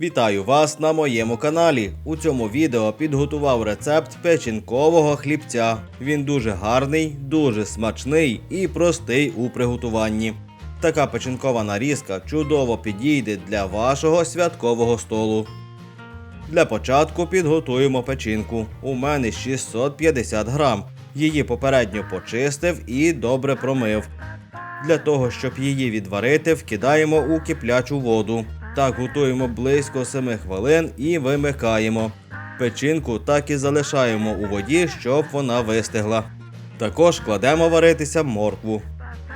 Вітаю вас на моєму каналі. У цьому відео підготував рецепт печінкового хлібця. Він дуже гарний, дуже смачний і простий у приготуванні. Така печінкова нарізка чудово підійде для вашого святкового столу. Для початку підготуємо печінку. У мене 650 грам. Її попередньо почистив і добре промив. Для того, щоб її відварити, вкидаємо у киплячу воду. Так готуємо близько 7 хвилин і вимикаємо. Печінку так і залишаємо у воді, щоб вона вистигла. Також кладемо варитися моркву.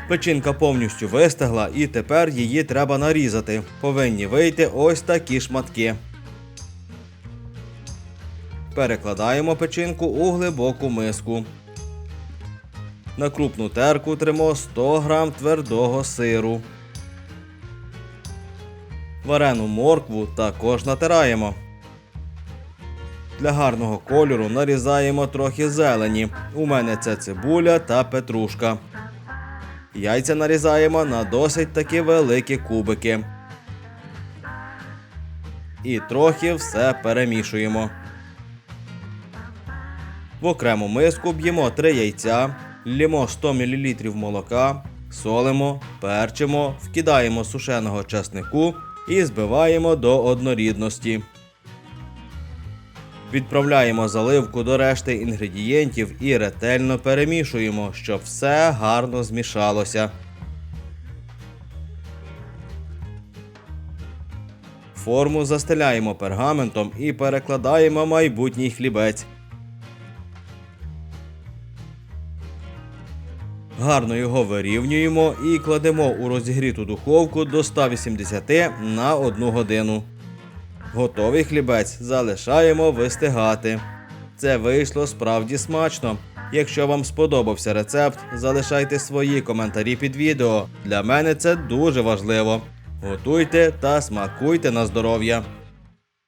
Печінка повністю вистигла і тепер її треба нарізати. Повинні вийти ось такі шматки. Перекладаємо печінку у глибоку миску. На крупну терку тримо 100 г твердого сиру. Варену моркву також натираємо. Для гарного кольору нарізаємо трохи зелені. У мене це цибуля та петрушка. Яйця нарізаємо на досить таки великі кубики. І трохи все перемішуємо. В окрему миску б'ємо 3 яйця, лємо 100 мл молока, солимо, перчимо, вкидаємо сушеного чеснику і збиваємо до однорідності. Відправляємо заливку до решти інгредієнтів і ретельно перемішуємо, щоб все гарно змішалося. Форму застеляємо пергаментом і перекладаємо майбутній хлібець. Гарно його вирівнюємо і кладемо у розігріту духовку до 180 на 1 годину. Готовий хлібець залишаємо вистигати. Це вийшло справді смачно. Якщо вам сподобався рецепт, залишайте свої коментарі під відео. Для мене це дуже важливо. Готуйте та смакуйте на здоров'я.